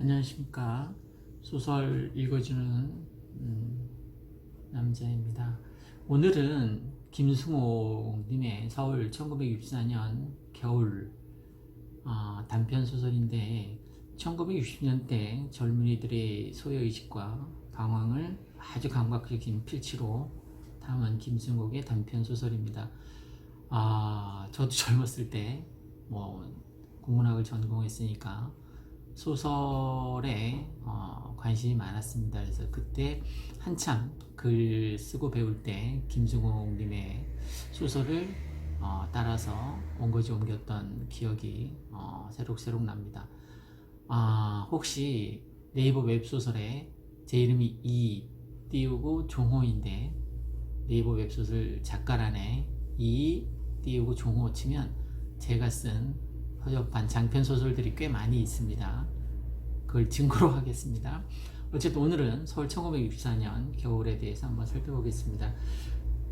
안녕하십니까 소설 읽어주는 음, 남자입니다. 오늘은 김승호 님의 서울 1964년 겨울 아, 단편 소설인데 1960년대 젊은이들의 소여의식과 방황을 아주 감각적인 필치로 담은 김승옥의 단편 소설입니다. 아, 저도 젊었을 때 뭐 국문학을 전공했으니까 소설에 어, 관심이 많았습니다. 그래서 그때 한참 글 쓰고 배울 때 김승옥님의 소설을 어, 따라서 원고지 옮겼던 기억이 어, 새록새록 납니다. 아, 혹시 네이버 웹소설에 제 이름이 이 띄우고 종호인데 네이버 웹소설 작가란에 이 띄우고 종호 치면 제가 쓴 허접한 장편 소설들이 꽤 많이 있습니다. 그걸 증거로 하겠습니다. 어쨌든 오늘은 서울 1964년 겨울에 대해서 한번 살펴보겠습니다.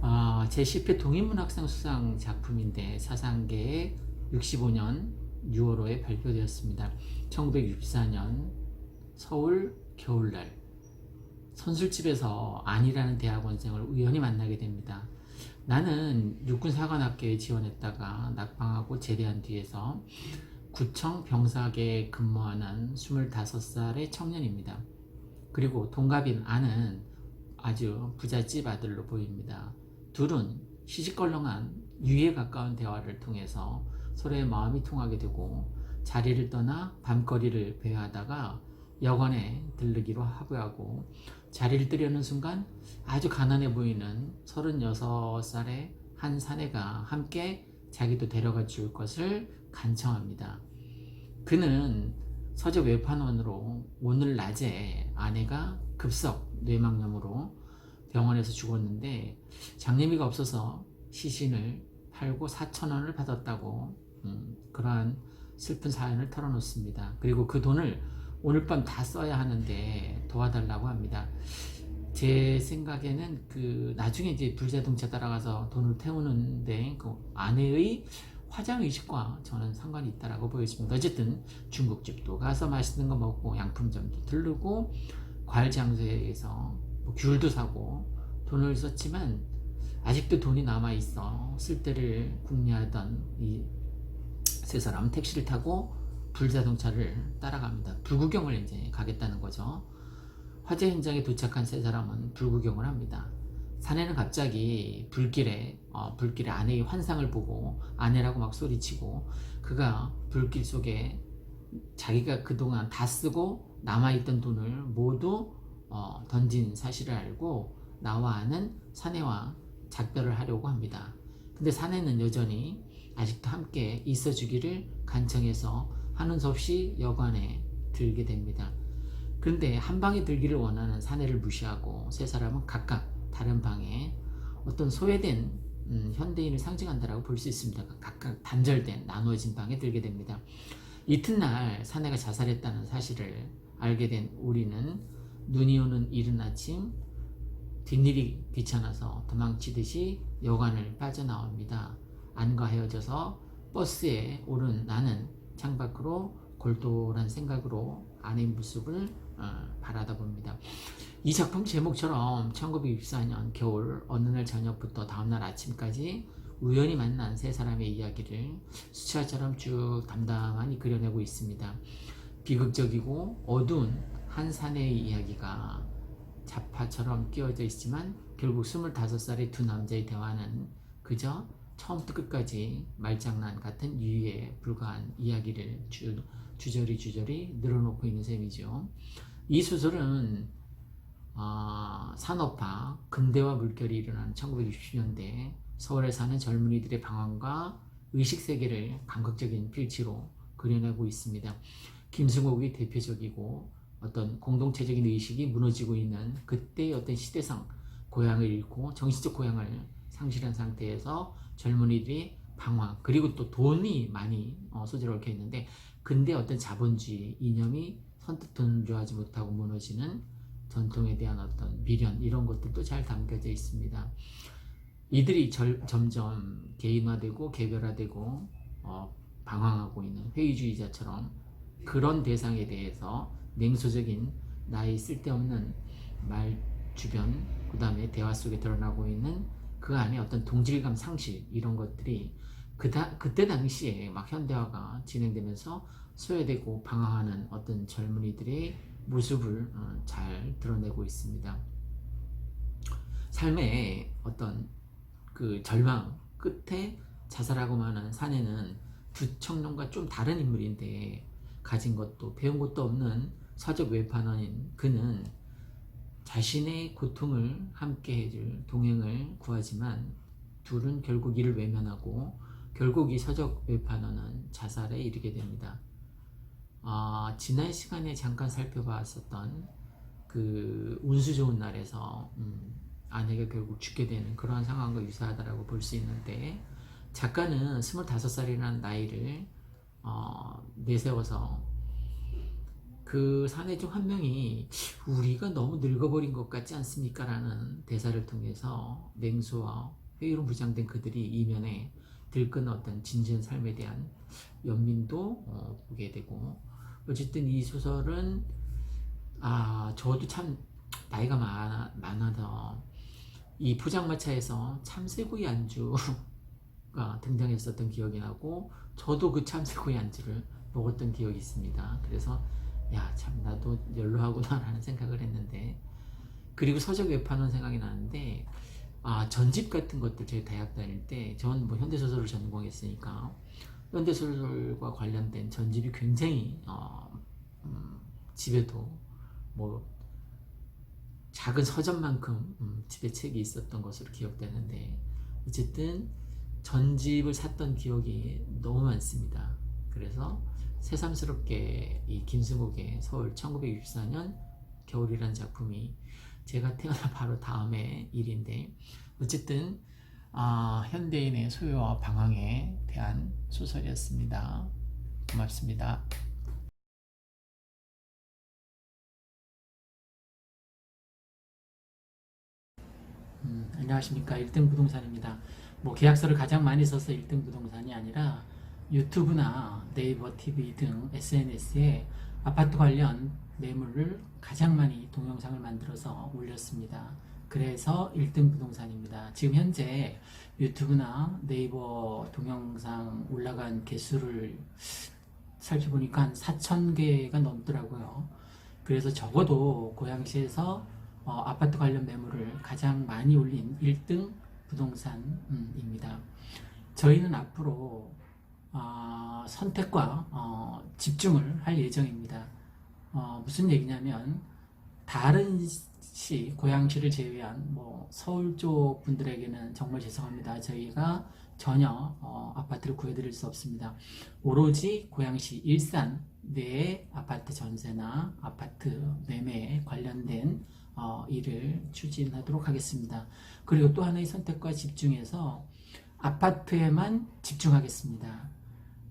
아, 제10회 동인문학상 수상 작품인데 사상계에 65년 6월호에 발표되었습니다. 1964년 서울 겨울날 선술집에서 안이라는 대학원생을 우연히 만나게 됩니다. 나는 육군사관학교에 지원했다가 낙방하고 제대한 뒤에서 구청 병사계에 근무하는 25살의 청년입니다. 그리고 동갑인 아는 아주 부잣집 아들로 보입니다. 둘은 시시껄렁한 유에 가까운 대화를 통해서 서로의 마음이 통하게 되고 자리를 떠나 밤거리를 배회하다가 여관에 들르기로 하고하고 자리를 뜨려는 순간 아주 가난해 보이는 36살의 한 사내가 함께 자기도 데려가 줄 것을 간청합니다. 그는 서재 외판원으로 오늘 낮에 아내가 급성 뇌망염으로 병원에서 죽었는데 장례비가 없어서 시신을 팔고 4천 원을 받았다고 음, 그러한 슬픈 사연을 털어놓습니다. 그리고 그 돈을 오늘 밤 다 써야 하는데 도와달라고 합니다. 제 생각에는 그 나중에 이제 불자동차 따라가서 돈을 태우는데 그 아내의 화장 의식과 저는 상관이 있다라고 보여집니다. 어쨌든 중국집도 가서 맛있는 거 먹고 양품점도 들르고 과일 장소에서 뭐 귤도 사고 돈을 썼지만 아직도 돈이 남아 있어 쓸 때를 궁리하던 이 세 사람 택시를 타고 불자동차를 따라갑니다. 불구경을 이제 가겠다는 거죠. 화재 현장에 도착한 세 사람은 불구경을 합니다. 사내는 갑자기 불길에 어, 불길에 아내의 환상을 보고 아내라고 막 소리치고 그가 불길 속에 자기가 그동안 다 쓰고 남아있던 돈을 모두 어, 던진 사실을 알고 나와 아는 사내와 작별을 하려고 합니다. 근데 사내는 여전히 아직도 함께 있어주기를 간청해서 하는 수 없이 여관에 들게 됩니다. 그런데 한 방에 들기를 원하는 사내를 무시하고 세 사람은 각각 다른 방에 어떤 소외된 음, 현대인을 상징한다라고 볼 수 있습니다. 각각 단절된 나누어진 방에 들게 됩니다. 이튿날 사내가 자살했다는 사실을 알게 된 우리는 눈이 오는 이른 아침 뒷일이 귀찮아서 도망치듯이 여관을 빠져나옵니다. 안과 헤어져서 버스에 오른 나는 창밖으로 골똘한 생각으로 아내의 모습을 어, 바라다 봅니다. 이 작품 제목처럼 1964년 겨울 어느 날 저녁부터 다음날 아침까지 우연히 만난 세 사람의 이야기를 수채화처럼 쭉 담담하니 그려내고 있습니다. 비극적이고 어두운 한 사내의 이야기가 자파처럼 끼워져 있지만 결국 25살의 두 남자의 대화는 그저 처음부터 끝까지 말장난 같은 유의에 불과한 이야기를 주, 주저리 주저리 늘어놓고 있는 셈이죠. 이 소설은 어, 산업화, 근대화 물결이 일어나는 1960년대 서울에 사는 젊은이들의 방황과 의식세계를 감각적인 필치로 그려내고 있습니다. 김승옥이 대표적이고 어떤 공동체적인 의식이 무너지고 있는 그때의 어떤 시대상 고향을 잃고 정신적 고향을 상실한 상태에서 젊은이들이 방황 그리고 또 돈이 많이 어, 소재로 얽혀 있는데 근데 어떤 자본주의 이념이 선뜻 존중하지 못하고 무너지는 전통에 대한 어떤 미련 이런 것들도 잘 담겨져 있습니다. 이들이 절, 점점 개인화되고 개별화되고 어, 방황하고 있는 회의주의자처럼 그런 대상에 대해서 냉소적인 나의 쓸데없는 말 주변 그 다음에 대화 속에 드러나고 있는 그 안에 어떤 동질감 상실 이런 것들이 그다, 그때 당시에 막 현대화가 진행되면서 소외되고 방황하는 어떤 젊은이들의 모습을 어, 잘 드러내고 있습니다. 삶의 어떤 그 절망 끝에 자살하고 마는 사내는 두 청년과 좀 다른 인물인데 가진 것도 배운 것도 없는 서적 외판원인 그는 자신의 고통을 함께 해줄 동행을 구하지만 둘은 결국 이를 외면하고 결국 이 서적 외판원은 자살에 이르게 됩니다. 아, 지난 시간에 잠깐 살펴봤었던 그 운수 좋은 날에서 음, 아내가 결국 죽게 되는 그러한 상황과 유사하다라고 볼 수 있는데 작가는 25살이라는 나이를 어, 내세워서 그 사내 중 한 명이 우리가 너무 늙어버린 것 같지 않습니까? 라는 대사를 통해서 냉소와 회의로 무장된 그들이 이면에 들끓는 어떤 진지한 삶에 대한 연민도 어, 보게 되고 어쨌든 이 소설은 아 저도 참 나이가 많아, 많아서 이 포장마차에서 참새구이 안주가 등장했었던 기억이 나고 저도 그 참새구이 안주를 먹었던 기억이 있습니다. 그래서 야 참 나도 연로하구나라는 생각을 했는데 그리고 서적 외판원 생각이 나는데 아 전집 같은 것들 저희 대학 다닐 때 전 뭐 현대소설을 전공했으니까 현대소설과 관련된 전집이 굉장히 어, 음, 집에도 뭐 작은 서점만큼 음, 집에 책이 있었던 것으로 기억되는데 어쨌든 전집을 샀던 기억이 너무 많습니다. 그래서 새삼스럽게 이 김승국의 서울 1964년 겨울이라는 작품이 제가 태어나 바로 다음의 일인데 어쨌든 아, 현대인의 소유와 방황에 대한 소설이었습니다. 고맙습니다. 음, 안녕하십니까 1등 부동산입니다. 뭐 계약서를 가장 많이 써서 1등 부동산이 아니라 유튜브나 네이버 TV 등 SNS에 아파트 관련 매물을 가장 많이 동영상을 만들어서 올렸습니다. 그래서 1등 부동산입니다. 지금 현재 유튜브나 네이버 동영상 올라간 개수를 살펴보니까 한 4,000개가 넘더라고요. 그래서 적어도 고양시에서 어, 아파트 관련 매물을 가장 많이 올린 1등 부동산입니다. 저희는 앞으로 어, 선택과 어, 집중을 할 예정입니다. 어, 무슨 얘기냐면 다른 시, 고양시를 제외한 뭐 서울 쪽 분들에게는 정말 죄송합니다. 저희가 전혀 어, 아파트를 구해드릴 수 없습니다. 오로지 고양시 일산 내의 아파트 전세나 아파트 매매에 관련된 어, 일을 추진하도록 하겠습니다. 그리고 또 하나의 선택과 집중해서 아파트에만 집중하겠습니다.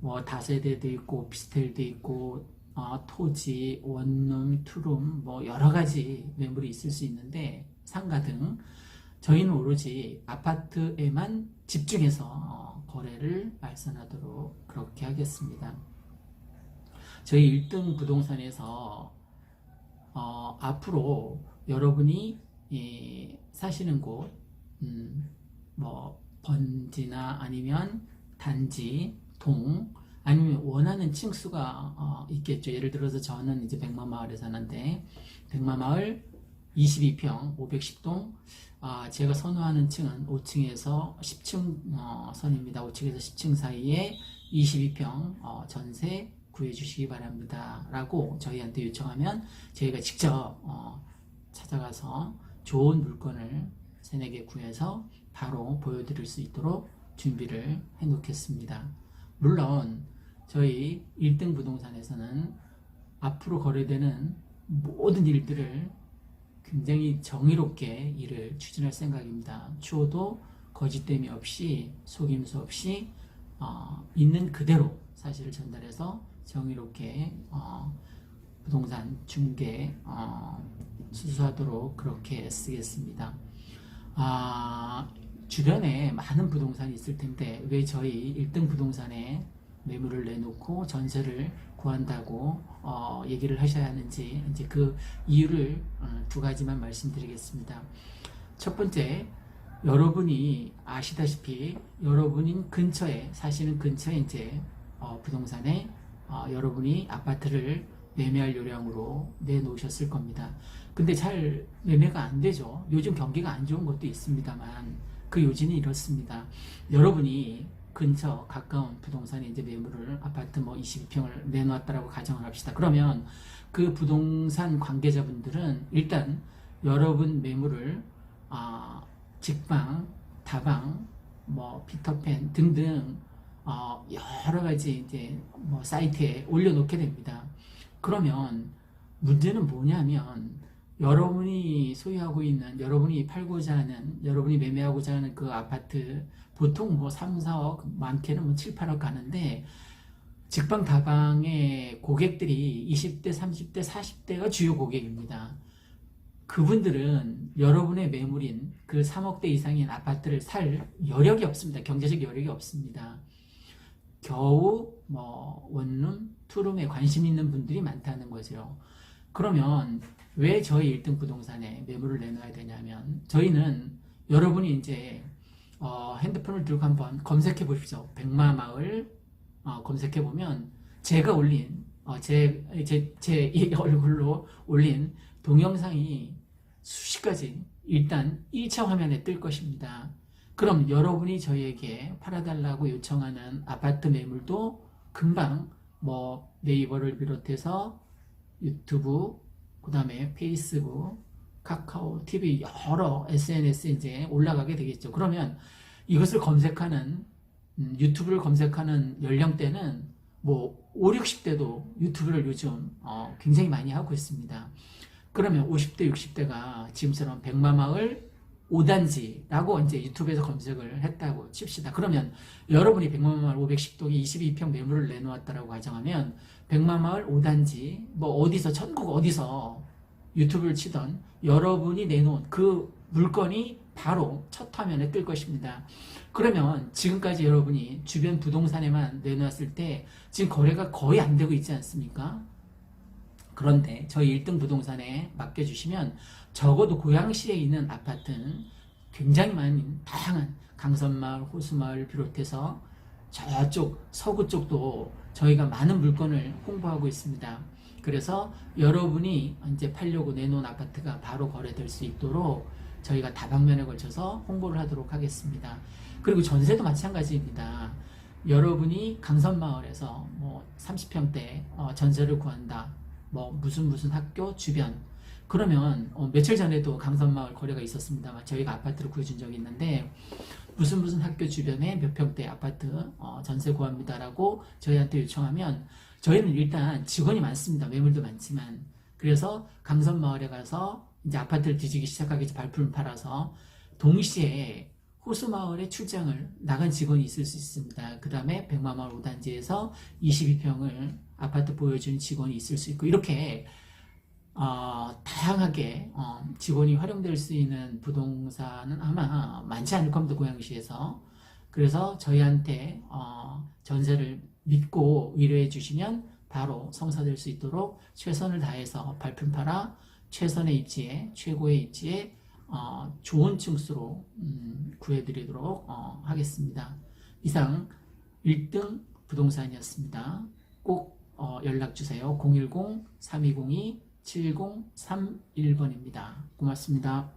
뭐 다세대도 있고 오피스텔도 있고 어, 토지, 원룸, 투룸 뭐 여러 가지 매물이 있을 수 있는데 상가 등 저희는 오로지 아파트에만 집중해서 어, 거래를 말씀하도록 그렇게 하겠습니다. 저희 1등 부동산에서 어, 앞으로 여러분이 예, 사시는 곳, 음, 뭐 번지나 아니면 단지, 동, 아니면 원하는 층수가 어, 있겠죠. 예를 들어서 저는 이제 백마마을에 사는데 백마마을 22평 510동 아, 제가 선호하는 층은 5층에서 10층 어, 선입니다. 5층에서 10층 사이에 22평 어, 전세 구해주시기 바랍니다. 라고 저희한테 요청하면 저희가 직접 어, 찾아가서 좋은 물건을 세네 개 구해서 바로 보여드릴 수 있도록 준비를 해 놓겠습니다. 물론 저희 1등 부동산에서는 앞으로 거래되는 모든 일들을 굉장히 정의롭게 일을 추진할 생각입니다. 추호도 거짓됨이 없이 속임수 없이 어, 있는 그대로 사실을 전달해서 정의롭게 어, 부동산 중개 어, 수수하도록 그렇게 쓰겠습니다. 아, 주변에 많은 부동산이 있을 텐데 왜 저희 1등 부동산에 매물을 내놓고 전세를 구한다고 어, 얘기를 하셔야 하는지 이제 그 이유를 어, 두 가지만 말씀드리겠습니다. 첫 번째, 여러분이 아시다시피 여러분인 근처에 사시는 근처에 이제 어, 부동산에 어, 여러분이 아파트를 매매할 요량으로 내놓으셨을 겁니다. 근데 잘 매매가 안 되죠. 요즘 경기가 안 좋은 것도 있습니다만 그 요지는 이렇습니다. 여러분이 근처 가까운 부동산에 이제 매물을 아파트 뭐 22평을 내놓았다라고 가정을 합시다. 그러면 그 부동산 관계자분들은 일단 여러분 매물을 아, 직방, 다방, 뭐 피터팬 등등 어, 여러 가지 이제 뭐 사이트에 올려놓게 됩니다. 그러면 문제는 뭐냐면 여러분이 소유하고 있는 여러분이 팔고자 하는 여러분이 매매하고자 하는 그 아파트 보통 뭐 3, 4억 많게는 뭐 7, 8억 가는데 직방 다방의 고객들이 20대, 30대, 40대가 주요 고객입니다. 그분들은 여러분의 매물인 그 3억대 이상인 아파트를 살 여력이 없습니다. 경제적 여력이 없습니다. 겨우 뭐 원룸, 투룸에 관심 있는 분들이 많다는 거죠. 그러면 왜 저희 1등 부동산에 매물을 내놔야 되냐면 저희는 여러분이 이제 어, 핸드폰을 들고 한번 검색해 보십시오. 백마마을 어, 검색해 보면 제가 올린 어, 제, 제, 제이 얼굴로 올린 동영상이 수십 가지 일단 1차 화면에 뜰 것입니다. 그럼 여러분이 저희에게 팔아달라고 요청하는 아파트 매물도 금방 뭐 네이버를 비롯해서 유튜브, 그 다음에 페이스북, 카카오, TV 여러 SNS 이제 올라가게 되겠죠. 그러면 이것을 검색하는 음, 유튜브를 검색하는 연령대는 뭐 5, 60대도 유튜브를 요즘 어, 굉장히 많이 하고 있습니다. 그러면 50대, 60대가 지금처럼 백마마을 5단지라고 이제 유튜브에서 검색을 했다고 칩시다. 그러면 여러분이 백마마을 510동에 22평 매물을 내놓았다라고 가정하면 백마마을 5단지 뭐 어디서 전국 어디서 유튜브를 치던 여러분이 내놓은 그 물건이 바로 첫 화면에 뜰 것입니다. 그러면 지금까지 여러분이 주변 부동산에만 내놓았을 때 지금 거래가 거의 안 되고 있지 않습니까? 그런데 저희 1등 부동산에 맡겨주시면 적어도 고양시에 있는 아파트는 굉장히 많은 다양한 강선마을, 호수마을 비롯해서 저쪽 서구 쪽도 저희가 많은 물건을 홍보하고 있습니다. 그래서 여러분이 이제 팔려고 내놓은 아파트가 바로 거래될 수 있도록 저희가 다방면에 걸쳐서 홍보를 하도록 하겠습니다. 그리고 전세도 마찬가지입니다. 여러분이 강선마을에서 뭐 30평대 어, 전세를 구한다. 뭐 무슨 무슨 학교 주변. 그러면 어, 며칠 전에도 강선마을 거래가 있었습니다만 저희가 아파트를 구해준 적이 있는데 무슨 무슨 학교 주변에 몇 평대 아파트 어, 전세 구합니다라고 저희한테 요청하면 저희는 일단 직원이 많습니다. 매물도 많지만. 그래서 강선마을에 가서 이제 아파트를 뒤지기 시작하기 전 발품을 팔아서 동시에 호수마을에 출장을 나간 직원이 있을 수 있습니다. 그 다음에 백마마을 5단지에서 22평을 아파트 보여주는 직원이 있을 수 있고 이렇게 어, 다양하게 어, 직원이 활용될 수 있는 부동산은 아마 많지 않을 겁니다. 고양시에서. 그래서 저희한테 어, 전세를 믿고 의뢰해 주시면 바로 성사될 수 있도록 최선을 다해서 발품 팔아 최선의 입지에 최고의 입지에 어, 좋은 층수로 음, 구해드리도록 어, 하겠습니다. 이상 1등 부동산이었습니다. 꼭 어, 연락 주세요. 010-3202-7031번입니다. 고맙습니다.